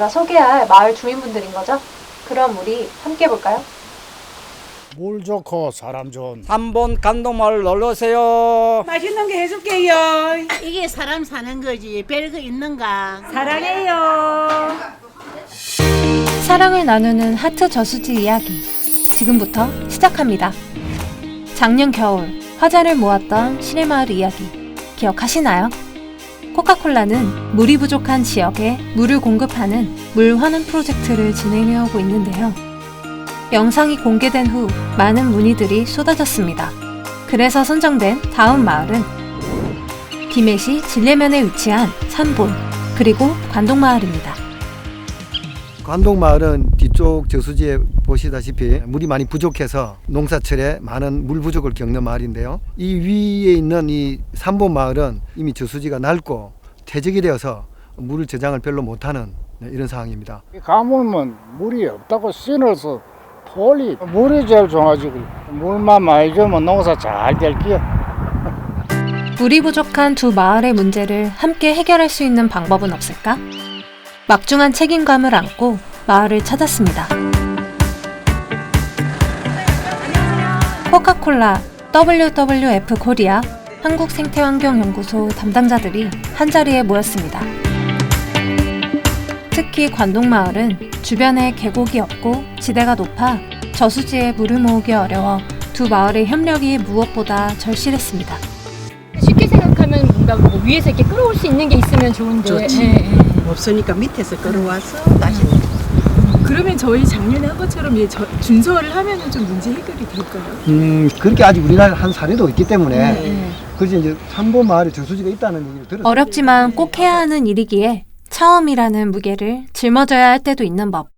제가 소개할 마을 주민분들인 거죠? 그럼 우리 함께 볼까요? 물 좋고 사람 좋은 3번 감동마을 놀러오세요. 맛있는 게 해줄게요. 이게 사람 사는 거지 별거 있는가 사랑해요. 사랑을 나누는 하트 저수지 이야기. 지금부터 시작합니다. 작년 겨울 화자를 모았던 시내마을 이야기. 기억하시나요? 코카콜라는 물이 부족한 지역에 물을 공급하는 물 환원 프로젝트를 진행해오고 있는데요. 영상이 공개된 후 많은 문의들이 쏟아졌습니다. 그래서 선정된 다음 마을은 김해시 진례면에 위치한 산본 그리고 관동마을입니다. 관동마을은 뒤쪽 저수지에 보시다시피 물이 많이 부족해서 농사철에 많은 물 부족을 겪는 마을인데요. 이 위에 있는 이 삼본 마을은 이미 저수지가 낡고 퇴적이 되어서 물을 저장을 별로 못하는 네, 이런 상황입니다. 가물면 물이 없다고 신어서 폴이 물이 제일 좋아지고 물만 많이 주면 농사 잘 될게요 물이 부족한 두 마을의 문제를 함께 해결할 수 있는 방법은 없을까? 막중한 책임감을 안고 마을을 찾았습니다. 코카콜라, WWF 코리아, 한국생태환경연구소 담당자들이 한자리에 모였습니다. 특히 관동마을은 주변에 계곡이 없고 지대가 높아 저수지에 물을 모으기 어려워 두 마을의 협력이 무엇보다 절실했습니다. 쉽게 생각하면 뭔가 뭐 위에서 이렇게 끌어올 수 있는 게 있으면 좋은데 좋지. 예, 예. 없으니까 밑에서 끌어와서 다시 그러면 저희 작년에 한 것처럼 예, 저, 준서를 하면은 좀 문제 해결이 될까요? 음, 그렇게 아직 우리나라 한 사례도 있기 때문에 네. 그래서 이제 삼본 마을에 저수지가 있다는 얘기를 들었어요. 어렵지만 꼭 해야 하는 일이기에 처음이라는 무게를 짊어져야 할 때도 있는 법.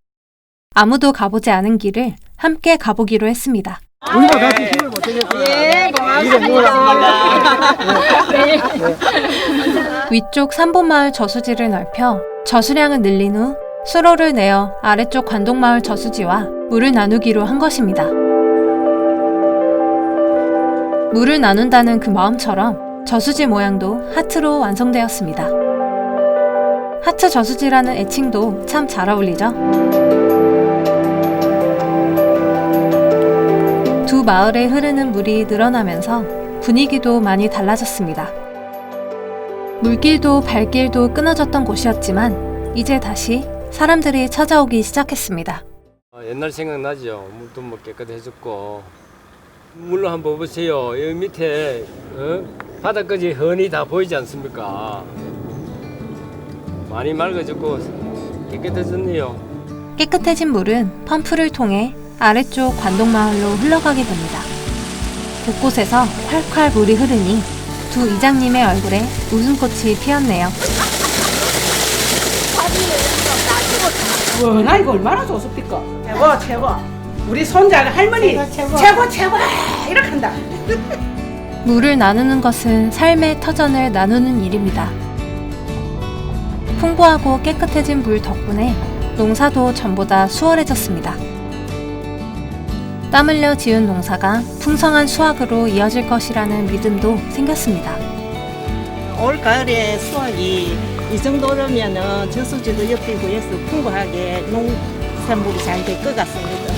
아무도 가보지 않은 길을 함께 가보기로 했습니다. 우리가 같이 힘을 못하겠구나. 예, 위쪽 삼본마을 저수지를 넓혀 저수량을 늘린 후 수로를 내어 아래쪽 관동마을 저수지와 물을 나누기로 한 것입니다. 물을 나눈다는 그 마음처럼 저수지 모양도 하트로 완성되었습니다. 하트 저수지라는 애칭도 참 잘 어울리죠? 두 마을에 흐르는 물이 늘어나면서 분위기도 많이 달라졌습니다. 물길도 발길도 끊어졌던 곳이었지만 이제 다시 사람들이 찾아오기 시작했습니다. 아, 옛날 생각나죠. 물도 뭐 깨끗해졌고. 물로 한번 보세요. 여기 밑에 어? 바닥까지 훤히 다 보이지 않습니까? 많이 맑아졌고 깨끗해졌네요. 깨끗해진 물은 펌프를 통해 아래쪽 관동마을로 흘러가게 됩니다. 곳곳에서 콸콸 물이 흐르니 두 이장님의 얼굴에 웃음꽃이 피었네요. 와, 나 이거 얼마나 좋습니까? 최고, 최고. 우리 손자가 할머니 최고, 최고, 최고. 이렇게 한다. 물을 나누는 것은 삶의 터전을 나누는 일입니다. 풍부하고 깨끗해진 물 덕분에 농사도 전보다 수월해졌습니다. 땀 흘려 지은 농사가 풍성한 수확으로 이어질 것이라는 믿음도 생겼습니다. 올 가을에 수확이 이 정도라면은 저수지도 옆에 구해서 풍부하게 농산물이 잘 될 것 같습니다.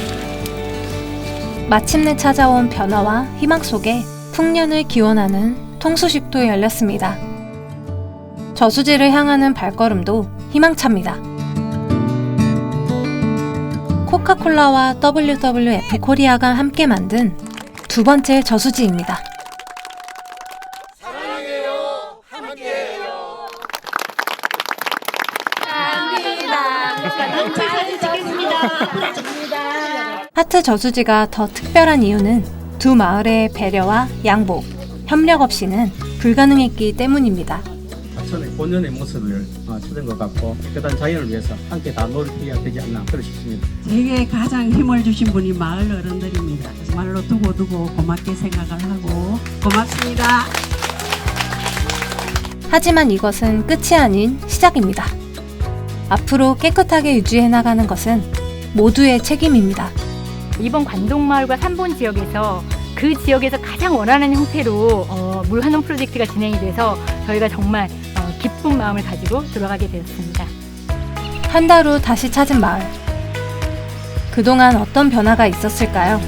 마침내 찾아온 변화와 희망 속에 풍년을 기원하는 통수식도 열렸습니다. 저수지를 향하는 발걸음도 희망찹니다. 코카콜라와 WWF 코리아가 함께 만든 두 번째 저수지입니다. 하트 저수지가 더 특별한 이유는 두 마을의 배려와 양보, 협력 없이는 불가능했기 때문입니다. 하천의 본연의 모습을 어, 찾은 것 같고 깨끗한 자연을 위해서 함께 다 노력해야 되지 않나 그러 싶습니다. 제게 가장 힘을 주신 분이 마을 어른들입니다. 말로 두고두고 고맙게 생각을 하고 고맙습니다. 하지만 이것은 끝이 아닌 시작입니다. 앞으로 깨끗하게 유지해 나가는 것은 모두의 책임입니다. 이번 관동마을과 삼본 지역에서 그 지역에서 가장 원하는 형태로 어, 물 환원 프로젝트가 진행이 돼서 저희가 정말 어, 기쁜 마음을 가지고 들어가게 되었습니다. 한 달 후 다시 찾은 마을. 그동안 어떤 변화가 있었을까요?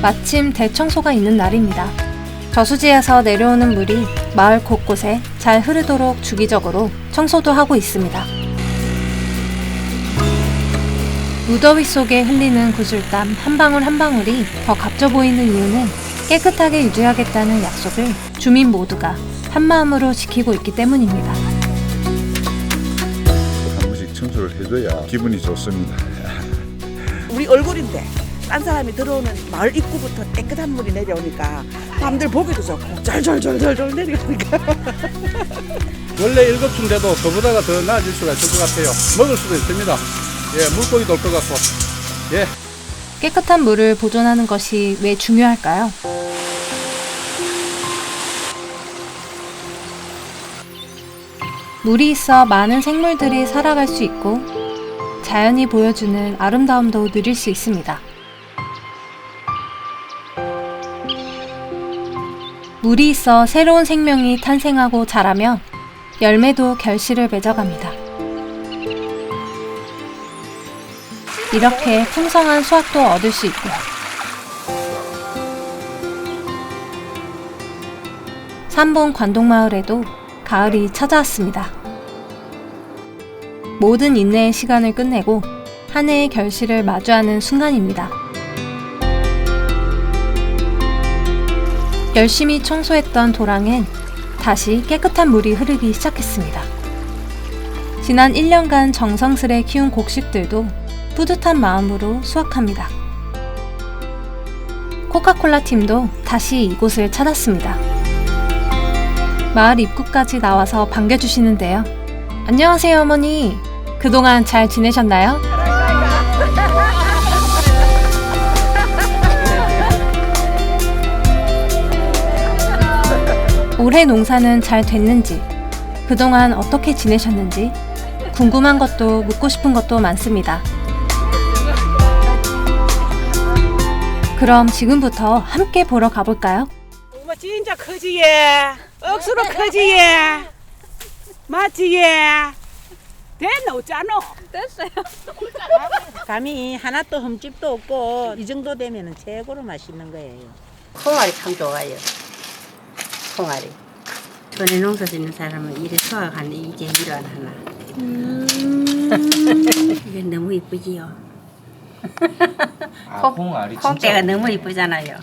마침 대청소가 있는 날입니다. 저수지에서 내려오는 물이 마을 곳곳에 잘 흐르도록 주기적으로 청소도 하고 있습니다. 무더위 속에 흘리는 구슬땀 한 방울 한 방울이 더 값져 보이는 이유는 깨끗하게 유지하겠다는 약속을 주민 모두가 한마음으로 지키고 있기 때문입니다. 한 번씩 청소를 해줘야 기분이 좋습니다. 우리 얼굴인데 딴 사람이 들어오는 마을 입구부터 깨끗한 물이 내려오니까 남들 보기도 좋고 절절절절절 내려오니까 원래 일곱 층인데도 저보다가 더 나아질 수가 있을 것 같아요. 먹을 수도 있습니다. 예, 물고기도 올것 같고. 예. 깨끗한 물을 보존하는 것이 왜 중요할까요? 물이 있어 많은 생물들이 살아갈 수 있고 자연이 보여주는 아름다움도 누릴 수 있습니다. 물이 있어 새로운 생명이 탄생하고 자라며 열매도 결실을 맺어갑니다. 이렇게 풍성한 수확도 얻을 수 있고요. 삼본 관동마을에도 가을이 찾아왔습니다. 모든 인내의 시간을 끝내고 한 해의 결실을 마주하는 순간입니다. 열심히 청소했던 도랑엔 다시 깨끗한 물이 흐르기 시작했습니다. 지난 1년간 정성스레 키운 곡식들도 뿌듯한 마음으로 수확합니다. 코카콜라 팀도 다시 이곳을 찾았습니다. 마을 입구까지 나와서 반겨주시는데요. 안녕하세요, 어머니. 그동안 잘 지내셨나요? 올해 농사는 잘 됐는지, 그동안 어떻게 지내셨는지, 궁금한 것도 묻고 싶은 것도 많습니다. 그럼 지금부터 함께 보러 가볼까요? 엄마 진짜 크지 얘. 억수로 크지 얘. 맞지 얘. 됐나 없잖아. 감이 하나도 흠집도 없고 이 정도 되면 최고로 맛있는 거예요. 콩알이 참 좋아요. 콩알이. 전에 농사 짓는 사람은 이래 수확하는 이게 안 하나. 이게 너무 이쁘지요. 아, 콩알이 콩대가 너무 이쁘잖아요.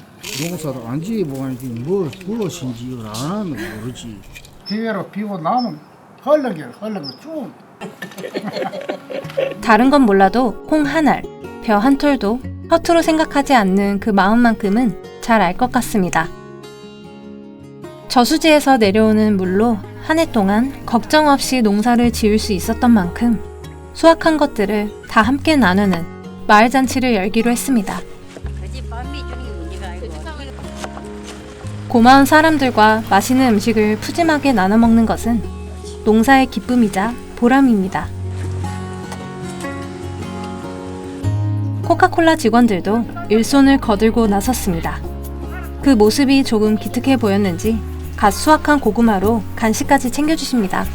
농사를 안 지어보니 뭐, 무엇인지 이걸 안 하면 모르지. 기회로 비고 나면 흘러게 흘러게 쭉. 다른 건 몰라도 콩 한 알, 벼 한 톨도 허투루 생각하지 않는 그 마음만큼은 잘 알 것 같습니다. 저수지에서 내려오는 물로 한 해 동안 걱정 없이 농사를 지을 수 있었던 만큼 수확한 것들을 다 함께 나누는 마을 잔치를 열기로 했습니다. 고마운 사람들과 맛있는 음식을 푸짐하게 나눠 먹는 것은 농사의 기쁨이자 보람입니다. 코카콜라 직원들도 일손을 거들고 나섰습니다. 그 모습이 조금 기특해 보였는지 갓 수확한 고구마로 간식까지 챙겨주십니다.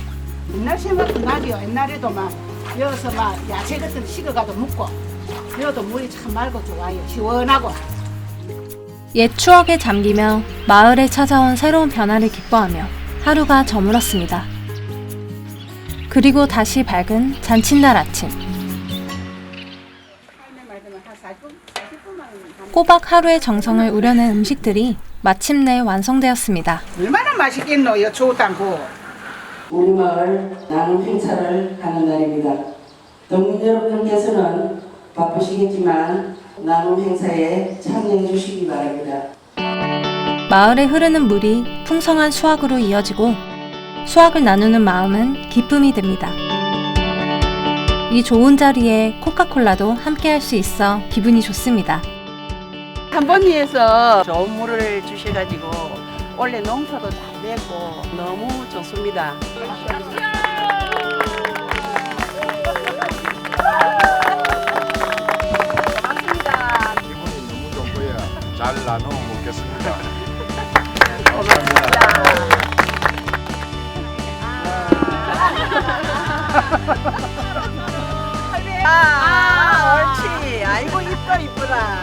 옛날 생각도 나죠. 옛날에도 막 여기서 막 야채 같은 거 식어가도 먹고 여기도 물이 참 맑고 좋아요. 시원하고. 옛 추억에 잠기며 마을에 찾아온 새로운 변화를 기뻐하며 하루가 저물었습니다. 그리고 다시 밝은 잔칫날 아침. 꼬박 하루의 정성을 우려낸 음식들이 마침내 완성되었습니다. 얼마나 맛있겠노, 이 좋다고. 우리 마을 나눔 행사를 하는 날입니다. 동민 여러분께서는 바쁘시겠지만 나눔 행사에 참여해 주시기 바랍니다. 마을에 흐르는 물이 풍성한 수확으로 이어지고 수확을 나누는 마음은 기쁨이 됩니다. 이 좋은 자리에 코카콜라도 함께 할 수 있어 기분이 좋습니다. 한번위에서 좋은 물을 주셔가지고 원래 농사도 잘 되고 너무 좋습니다. 잘 나눠 먹겠습니다. 고맙습니다. 아, 옳지. 아이고 이뻐 이쁘라.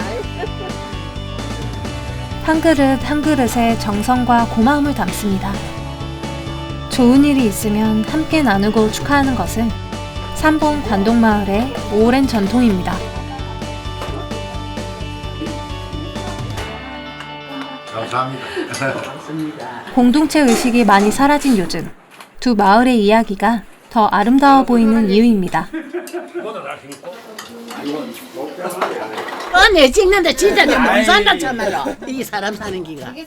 한 그릇 한 그릇에 정성과 고마움을 담습니다. 좋은 일이 있으면 함께 나누고 축하하는 것은 삼봉 관동마을의 오랜 전통입니다. 감사합니다. 공동체 의식이 많이 사라진 요즘 두 마을의 이야기가 더 아름다워 보이는 이유입니다. 어, 내 찍는데 진짜 내못 산다 참말로. 이게 사람 사는 기가.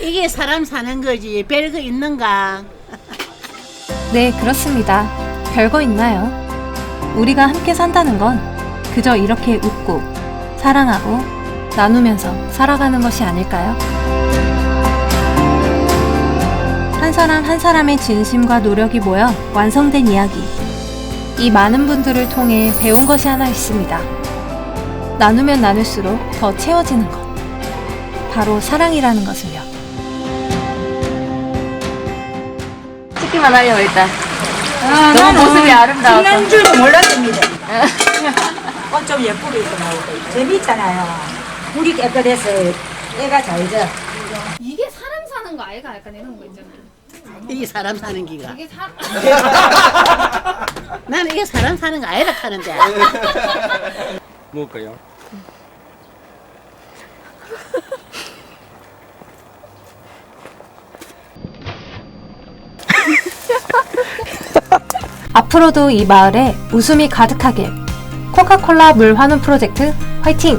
이게 사람 사는 거지. 별거 있는가? 네, 그렇습니다. 별거 있나요? 우리가 함께 산다는 건 그저 이렇게 웃고 사랑하고 나누면서 살아가는 것이 아닐까요? 한 사람 한 사람의 진심과 노력이 모여 완성된 이야기. 이 많은 분들을 통해 배운 것이 하나 있습니다. 나누면 나눌수록 더 채워지는 것. 바로 사랑이라는 것을요. 찍기만 하려고 일단. 아, 너무 모습이 아름다워서. 찍는 줄도 몰랐습니다. 어, 좀 예쁘게 입고 나오고. 재밌잖아요. 물이 깨끗해서 애가 잘 져. 이게 사람 사는 거 아이가 약간 이런 거 있잖아. 이게 사람 사는 기가. 이게 사 나는 이게 사람 사는 거 아니라 하는데. 먹을까요? 앞으로도 이 마을에 웃음이 가득하길. 코카콜라 물 환원 프로젝트 화이팅!